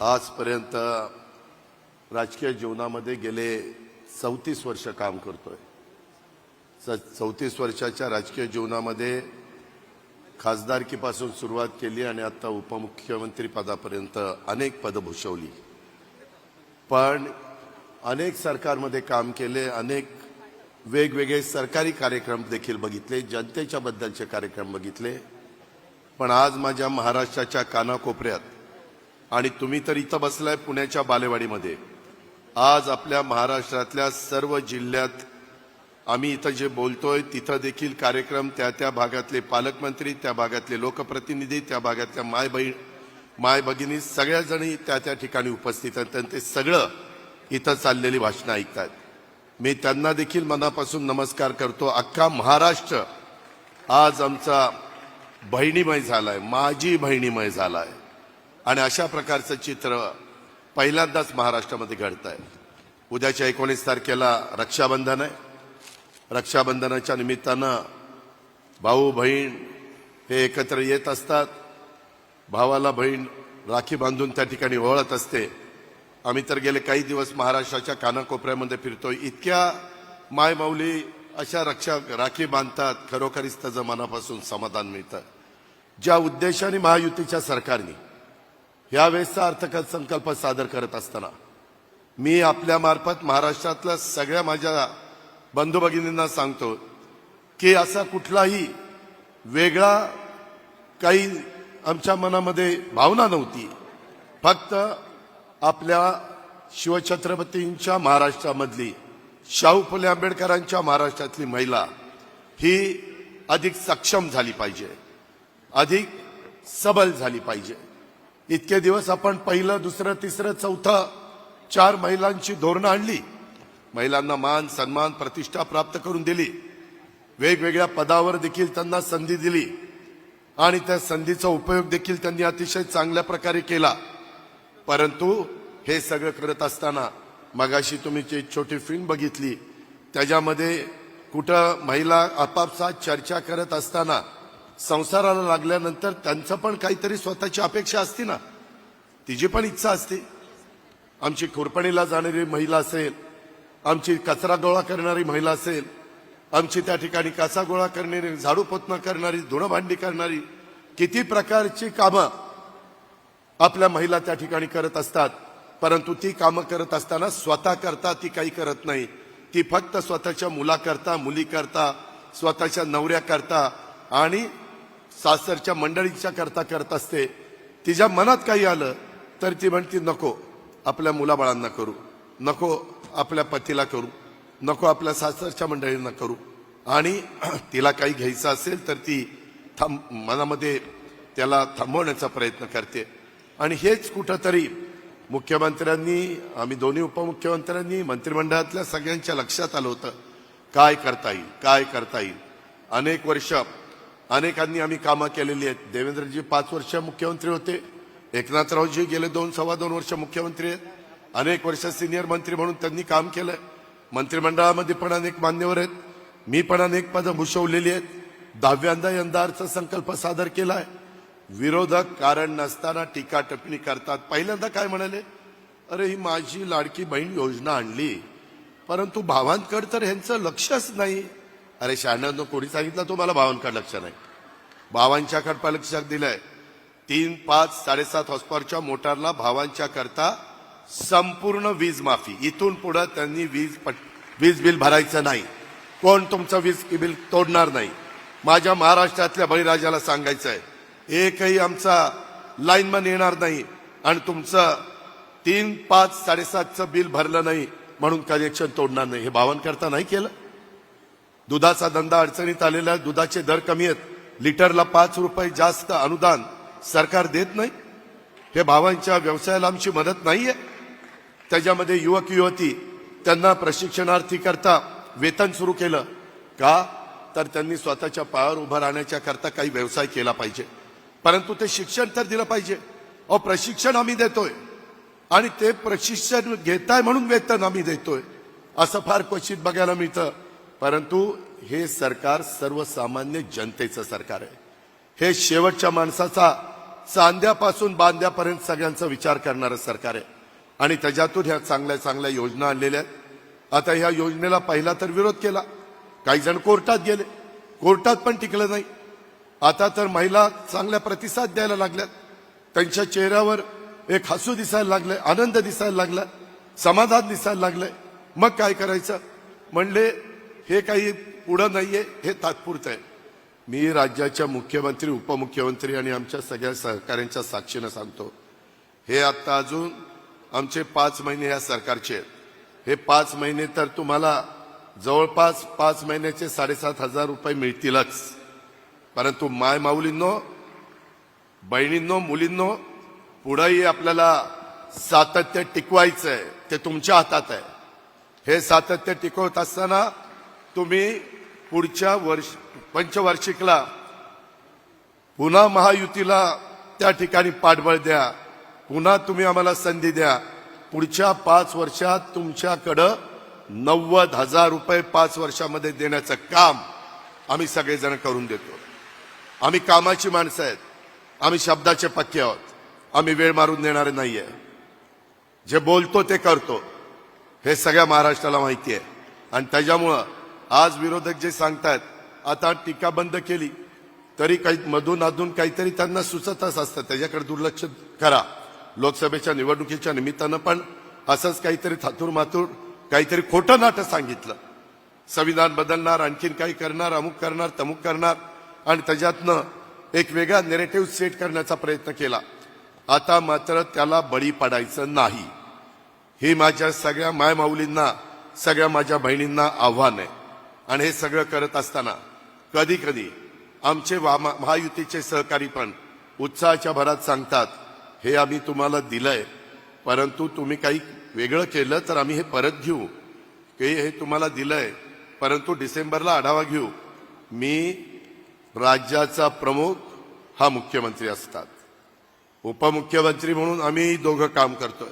आजपर्यंत राजकीय जीवनामध्ये गेले चौतीस वर्ष काम करतोय. चौतीस वर्षाच्या राजकीय जीवनामध्ये खासदारकीपासून सुरुवात केली आणि आता उपमुख्यमंत्री पदापर्यंत अनेक पदं भूषवली. पण अनेक सरकारमध्ये काम केले अनेक वेगवेगळे सरकारी कार्यक्रम देखील बघितले जनतेच्या बद्दलचे कार्यक्रम बघितले. पण आज माझ्या महाराष्ट्राच्या कानाकोपऱ्यात आणि तुम्ही तर इथं बसलाय पुण्याच्या बालेवाडीमध्ये. आज आपल्या महाराष्ट्रातल्या सर्व जिल्ह्यात आम्ही इथं जे बोलतोय तिथं देखील कार्यक्रम त्या त्या भागातले पालकमंत्री त्या भागातले लोकप्रतिनिधी त्या भागातल्या माय बहीण माय भगिनी सगळ्याजणी त्या त्या ठिकाणी उपस्थित आहेत आणि ते सगळं इथं चाललेली भाषणं ऐकतात मी त्यांना देखील मनापासून नमस्कार करतो. अख्खा महाराष्ट्र आज आमचा बहिणीमय झालाय माझी बहिणीमय झालाय. आणि अशा प्रकारचं चित्र पहिल्यांदाच महाराष्ट्रामध्ये घडत आहे उद्याच्या एकोणीस तारखेला रक्षाबंधन आहे. रक्षाबंधनाच्या निमित्तानं भाऊ बहीण हे एकत्र येत असतात. भावाला बहीण राखी बांधून त्या ठिकाणी ओळत असते. आम्ही तर गेले काही दिवस महाराष्ट्राच्या कानाकोपऱ्यामध्ये फिरतोय. इतक्या मायमाऊली अशा रक्षा राखी बांधतात खरोखरीच त्याचं मनापासून समाधान मिळतं. ज्या उद्देशाने महायुतीच्या सरकारने यावेळेसचा अर्थसंकल्प सादर करत असताना मी आपल्या मार्फत महाराष्ट्रातल्या सगळ्या माझ्या बंधू भगिनींना सांगतो की असा कुठलाही वेगळा काही आमच्या मनामध्ये भावना नव्हती. फक्त आपल्या शिवछत्रपतींच्या महाराष्ट्रामधली शाहू फुले आंबेडकरांच्या महाराष्ट्रातली महिला ही अधिक सक्षम झाली पाहिजे. अधिक सबल झाली पाहिजे. इतके दिवस आपण पहिलं दुसरं तिसरं चौथं चार महिलांची धोरणं आणली. महिलांना मान सन्मान प्रतिष्ठा प्राप्त करून दिली. वेगवेगळ्या पदावर देखील त्यांना संधी दिली. आणि त्या संधीचा उपयोग देखील त्यांनी अतिशय चांगल्या प्रकारे केला. परंतु हे सगळं करत असताना मगाशी तुम्ही जी छोटी फिल्म बघितली त्याच्यामध्ये कुठं महिला आपापसात चर्चा करत असताना संसाराला लागल्यानंतर त्यांचं पण काहीतरी स्वतःची अपेक्षा असते ना. तिची पण इच्छा असते. आमची खुरपणीला जाणारी महिला असेल आमची कचरा गोळा करणारी महिला असेल आमची त्या ठिकाणी कसा गोळा करणारी झाडू पोतना करणारी धुणभांडी करणारी किती प्रकारची कामं आपल्या महिला त्या ठिकाणी करत असतात. परंतु ती कामं करत असताना स्वतः करता ती काही करत नाही. ती फक्त स्वतःच्या मुलाकरता मुलीकरता स्वतःच्या नवऱ्याकरता आणि सासरच्या मंडळीच्या करता करत असते तिच्या मनात काही आलं तर ती म्हणती नको आपल्या मुलाबाळांना करू. नको आपल्या पतीला करू. नको आपल्या सासरच्या मंडळींना करू. आणि तिला काही घ्यायचं असेल तर ती थांब मनामध्ये त्याला थांबवण्याचा प्रयत्न करते. आणि हेच कुठंतरी मुख्यमंत्र्यांनी आम्ही दोन्ही उपमुख्यमंत्र्यांनी मंत्रिमंडळातल्या सगळ्यांच्या लक्षात आलं होतं. काय करता येईल? काय करता येईल? अनेक वर्ष अनेकांनी आम्ही कामं केलेली आहेत. देवेंद्रजी पाच वर्ष मुख्यमंत्री होते. एकनाथरावजी गेले दोन सव्वा दोन वर्ष मुख्यमंत्री आहेत. अनेक वर्ष सिनियर मंत्री म्हणून त्यांनी काम केलंय. मंत्रिमंडळामध्ये पण अनेक मान्यवर आहेत. मी पण अनेक पदं भूषवलेली आहेत. दहाव्यांदा यंदा अर्थसंकल्प सादर केलाय. विरोधक कारण नसताना टीका टिप्पणी करतात. पहिल्यांदा काय म्हणाले? अरे ही माझी लाडकी बहीण योजना आणली. परंतु भावांकडे तर ह्यांचं लक्षच नाही. अरे शहाण्णव कोणी सांगितलं तुम्हाला भावांकड लक्ष नाही. भावांच्याकडे लक्षात दिलंय. तीन पाच साडेसात हॉस्पॉरच्या मोटारला भावांच्या करता संपूर्ण वीज माफी. इथून पुढे त्यांनी वीज पट वीज बिल भरायचं नाही. कोण तुमचं वीज बिल तोडणार नाही? माझ्या महाराष्ट्रातल्या बळीराजाला सांगायचं आहे एकही आमचा लाईनमन येणार नाही आणि तुमचं तीन पाच साडेसातचं बिल भरलं नाही म्हणून कनेक्शन तोडणार नाही. हे भावांकरता नाही केलं. दुधाचा धंदा अडचणीत आलेला दुधाचे दर कमी आहेत. लिटरला पाच रुपये जास्त अनुदान सरकार देत नाही. हे भावांच्या व्यवसायाला आमची मदत नाहीये. त्याच्यामध्ये युवक युवती त्यांना प्रशिक्षणार्थी करता वेतन सुरू केलं का? तर त्यांनी स्वतःच्या पायावर उभं राहण्याच्या करता काही व्यवसाय केला पाहिजे. परंतु ते शिक्षण तर दिलं पाहिजे. अहो प्रशिक्षण आम्ही देतोय. आणि ते प्रशिक्षण घेताय म्हणून वेतन आम्ही देतोय. असं फार क्वचित बघायला मिळतं. परंतु हे सरकार सर्वसामान्य जनतेचं सरकार आहे. हे शेवटच्या माणसाचा चांद्यापासून बांध्यापर्यंत सगळ्यांचा विचार करणारं सरकार आहे. आणि त्याच्यातून ह्या चांगल्या चांगल्या योजना आणलेल्या आहेत. आता ह्या योजनेला पहिला तर विरोध केला. काही जण कोर्टात गेले. कोर्टात पण टिकलं नाही. आता तर महिला चांगल्या प्रतिसाद द्यायला लागल्यात. त्यांच्या चेहऱ्यावर एक हसू दिसायला लागलंय आनंद दिसायला लागलाय समाधान दिसायला लागलंय. मग काय करायचं? म्हणले हे काही पुढं नाहीये हे तात्पुरतं आहे. मी राज्याच्या मुख्यमंत्री उपमुख्यमंत्री आणि आमच्या सगळ्या सहकाऱ्यांच्या साक्षीनं सांगतो हे आता अजून आमचे पाच महिने या सरकारचे आहेत. हे पाच महिने तर तुम्हाला जवळपास पाच महिन्याचे साडेसात हजार रुपये मिळतीलच. परंतु माय माऊलींनो बहिणींनो मुलींनो पुढंही आपल्याला सातत्य टिकवायचं आहे ते तुमच्या हातात आहे. हे सातत्य टिकवत असताना तुम्ही पुढच्या वर्ष पंचवार्षिकला पुन्हा महायुतीला त्या ठिकाणी पाठबळ द्या. पुन्हा तुम्ही आम्हाला संधी द्या. पुढच्या पाच वर्षात तुमच्याकडं नव्वद हजार रुपये पाच वर्षामध्ये देण्याचं काम आम्ही सगळेजण करून देतो. आम्ही कामाची माणसं आहेत. आम्ही शब्दाचे पक्के आहोत. आम्ही वेळ मारून देणारे नाहीये. जे बोलतो ते करतो. हे सगळ्या महाराष्ट्राला माहिती आहे. आणि त्याच्यामुळं आज विरोधक जे सांगतात आता टीका बंद केली तरी काही मधून अधून काहीतरी त्यांना सुचतच असतं. त्याच्याकडे दुर्लक्ष करा. लोकसभेच्या निवडणुकीच्या निमित्तानं पण असंच काहीतरी थातूर मातूर काहीतरी खोटं नाटक सांगितलं. संविधान बदलणार आणखीन काही करणार अमुक करणार तमुक करणार आणि त्याच्यातनं एक वेगळा नेरेटिव्ह सेट करण्याचा प्रयत्न केला. आता मात्र त्याला बळी पडायचं नाही. हे माझ्या सगळ्या मायमाऊलींना सगळ्या माझ्या बहिणींना आव्हान आहे. आणि हे सगळं करत असताना कधी कधी आमचे महायुतीचे सहकारी पण उत्साहाच्या भरात सांगतात हे आम्ही तुम्हाला दिलंय परंतु तुम्ही काही वेगळं केलं तर आम्ही हे परत घेऊ. की हे तुम्हाला दिलंय परंतु डिसेंबरला आढावा घेऊ. मी राज्याचा प्रमुख हा मुख्यमंत्री असतात. उपमुख्यमंत्री म्हणून आम्ही दोघं काम करतोय.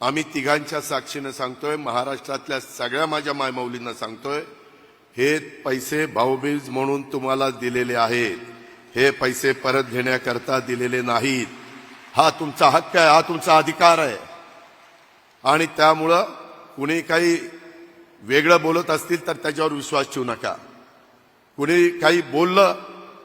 आम्ही तिघांच्या साक्षीनं सांगतोय महाराष्ट्रातल्या सगळ्या माझ्या मायमौलींना सांगतोय हे पैसे भाऊबीज म्हणून तुम्हाला दिलेले आहेत. हे पैसे परत घेण्याकरता दिलेले नाहीत. हा तुमचा हक्क आहे हा तुमचा अधिकार आहे. आणि त्यामुळं कुणी काही वेगळं बोलत असतील तर त्याच्यावर विश्वास ठेवू नका. कुणी काही बोललं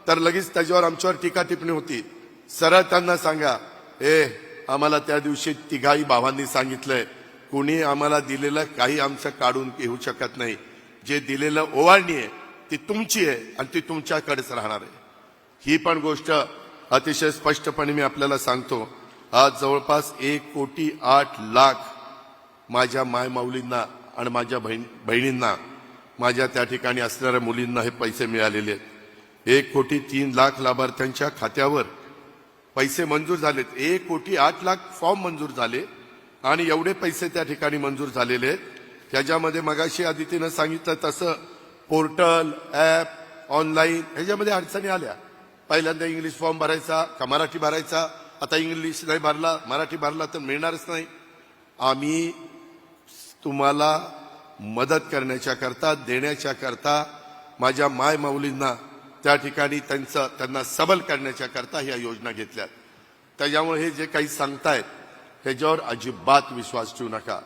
तर लगेच त्याच्यावर आमच्यावर टीका टिप्पणी होती. सरळ त्यांना सांगा ए आम्हाला त्या दिवशी तिघाही भावांनी सांगितलंय. कुणी आम्हाला दिलेलं काही आमचं काढून घेऊ शकत नाही. जे दिलेलं ओवाळणी आहे ती तुमची आहे आणि ती तुमच्याकडेच राहणार आहे. ही पण गोष्ट अतिशय स्पष्टपणे मी आपल्याला सांगतो. आज जवळपास एक कोटी आठ लाख माझ्या मायमाऊलींना आणि माझ्या बहीण बहिणींना माझ्या त्या ठिकाणी असणाऱ्या मुलींना हे पैसे मिळालेले आहेत. एक कोटी तीन लाख लाभार्थ्यांच्या खात्यावर पैसे मंजूर झालेत. एक कोटी आठ लाख फॉर्म मंजूर झाले आणि एवढे पैसे त्या ठिकाणी मंजूर झालेले आहेत. त्याच्यामध्ये मगाशी आदितीनं सांगितलं तसं पोर्टल ॲप ऑनलाईन ह्याच्यामध्ये अडचणी आल्या. पहिल्यांदा इंग्लिश फॉर्म भरायचा का मराठी भरायचा? आता इंग्लिश नाही भरला मराठी भरला तर मिळणारच नाही. आम्ही तुम्हाला मदत करण्याच्या करता देण्याच्या करता माझ्या माय माऊलींना त्या ठिकाणी त्यांचं त्यांना सबल करण्याच्या करता ह्या योजना घेतल्यात. त्याच्यामुळे हे जे काही सांगतायत ह्याच्यावर अजिबात विश्वास ठेवू नका.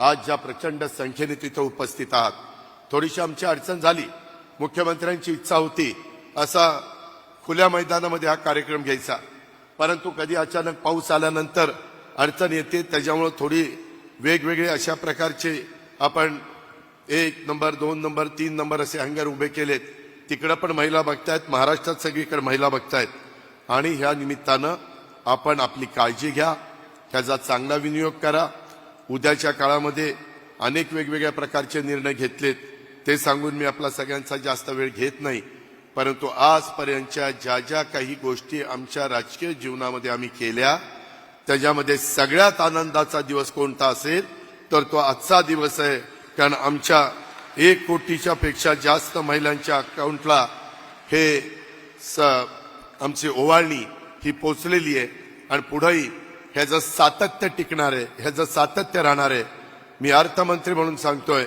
आज ज्या प्रचंड संख्येने तिथं उपस्थित आहात थोडीशी आमची अडचण झाली मुख्यमंत्र्यांची इच्छा होती असा खुल्या मैदानामध्ये हा कार्यक्रम घ्यायचा. परंतु कधी अचानक पाऊस आल्यानंतर अडचण येते त्याच्यामुळं थोडी वेगवेगळे अशा प्रकारचे आपण एक नंबर दोन नंबर तीन नंबर असे हंगर उभे केलेत. तिकडं पण महिला बघतायत महाराष्ट्रात सगळीकडे महिला बघतायत. आणि ह्या निमित्तानं आपण आपली काळजी घ्या त्याचा चांगला विनियोग करा उद्याच्या काळामध्ये अनेक वेगवेगळ्या प्रकारचे निर्णय घेतलेत. ते सांगून मी आपला सगळ्यांचा जास्त वेळ घेत नाही. परंतु आजपर्यंतच्या ज्या ज्या काही गोष्टी आमच्या राजकीय जीवनामध्ये आम्ही केल्या त्याच्यामध्ये सगळ्यात आनंदाचा दिवस कोणता असेल तर तो आजचा दिवस आहे. कारण आमच्या एक कोटीच्या पेक्षा जास्त महिलांच्या अकाउंटला हे स आमची ओवाळणी ही पोचलेली आहे. आणि पुढेही ह्याचं सातत्य टिकणार आहे ह्याचं सातत्य राहणार आहे मी अर्थमंत्री म्हणून सांगतोय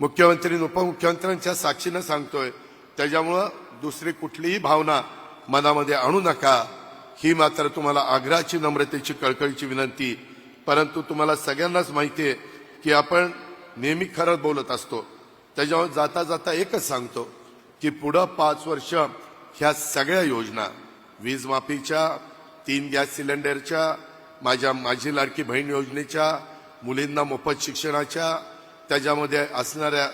मुख्यमंत्री उपमुख्यमंत्र्यांच्या साक्षीनं सांगतोय त्याच्यामुळं दुसरी कुठलीही भावना मनामध्ये आणू नका. ही मात्र तुम्हाला आग्रहाची नम्रतेची कळकळीची विनंती. परंतु तुम्हाला सगळ्यांनाच माहिती आहे की आपण नेहमी खरं बोलत असतो. त्याच्यामुळे जाता जाता एकच सांगतो की पुढं पाच वर्ष ह्या सगळ्या योजना वीजमाफीच्या तीन गॅस सिलेंडरच्या माझ्या माझी लाडकी बहीण योजनेच्या मुलींना मोफत शिक्षणाच्या त्याच्यामध्ये असणाऱ्या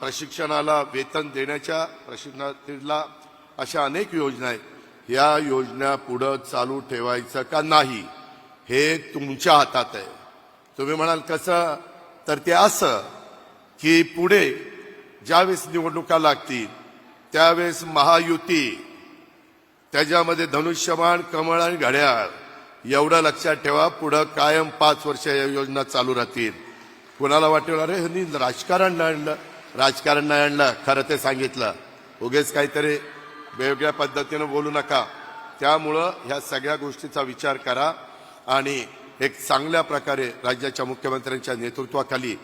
प्रशिक्षणाला वेतन देण्याच्या प्रशिक्षणाला अशा अनेक योजना आहेत. या योजना पुढं चालू ठेवायचं का नाही हे तुमच्या हातात आहे. तुम्ही म्हणाल कसं? तर ते असं की पुढे ज्यावेळेस निवडणुका लागतील त्यावेळेस महायुती त्याच्यामध्ये धनुष्यबाण कमळ आणि घड्याळ एवढं लक्षात ठेवा पुढं कायम पाच वर्ष या योजना चालू राहतील. कुणाला वाटेल? अरे ह्यांनी राजकारण नाही आणलं. राजकारण नाही आणलं खरं ते सांगितलं. उगेच काहीतरी वेगळ्या पद्धतीनं बोलू नका. त्यामुळं ह्या सगळ्या गोष्टीचा विचार करा आणि एक चांगल्या प्रकारे राज्याच्या मुख्यमंत्र्यांच्या नेतृत्वाखाली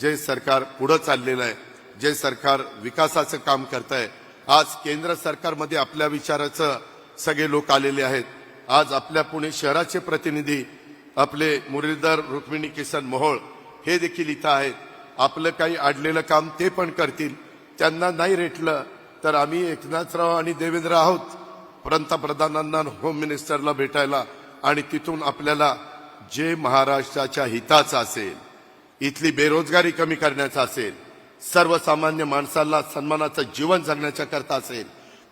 जे सरकार पुढं चाललेलं आहे जे सरकार विकासाचं काम करत आहे आज केंद्र सरकारमध्ये आपल्या विचाराचं सगळे लोक आलेले आहेत. आज आपल्या पुणे शहराचे प्रतिनिधी आपले मुरलीधर रुक्मिणी किसन मोहोळ हे देखील इथं आहेत. आपलं काही आडलेलं काम ते पण करतील. त्यांना नाही रेटलं तर आम्ही एकनाथराव आणि देवेंद्र आहोत. पंतप्रधानांना होम मिनिस्टरला भेटायला आणि तिथून आपल्याला जे महाराष्ट्राच्या हिताचं असेल इथली बेरोजगारी कमी करण्याचा असेल सर्वसामान्य माणसाला सन्मानाचं जीवन जगण्याच्या करता असेल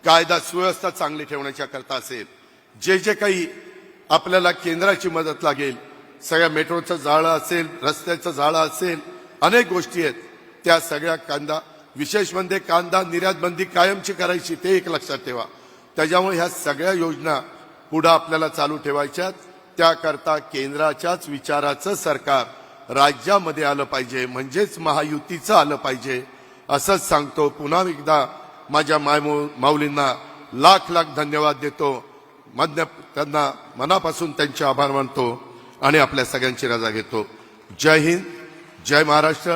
कायदा सुव्यवस्था चांगली ठेवण्याच्या करता असेल जे जे काही आपल्याला केंद्राची मदत लागेल सगळ्या मेट्रोचं जाळं असेल रस्त्याचं जाळं असेल अनेक गोष्टी आहेत. त्या सगळ्या कांदा विशेष म्हणजे कांदा निर्यात बंदी कायमची करायची ते एक लक्षात ठेवा. त्याच्यामुळे ह्या सगळ्या योजना पुढं आपल्याला चालू ठेवायच्यात. त्याकरता केंद्राच्याच विचाराचं सरकार राज्यामध्ये आलं पाहिजे म्हणजेच महायुतीचं आलं पाहिजे. असंच सांगतो पुन्हा एकदा माझ्या माय माऊलींना लाख लाख धन्यवाद देतो. मध्य त्यांना मनापासून त्यांचे आभार मानतो आणि आपल्या सगळ्यांची रजा घेतो. जय हिंद जय महाराष्ट्र.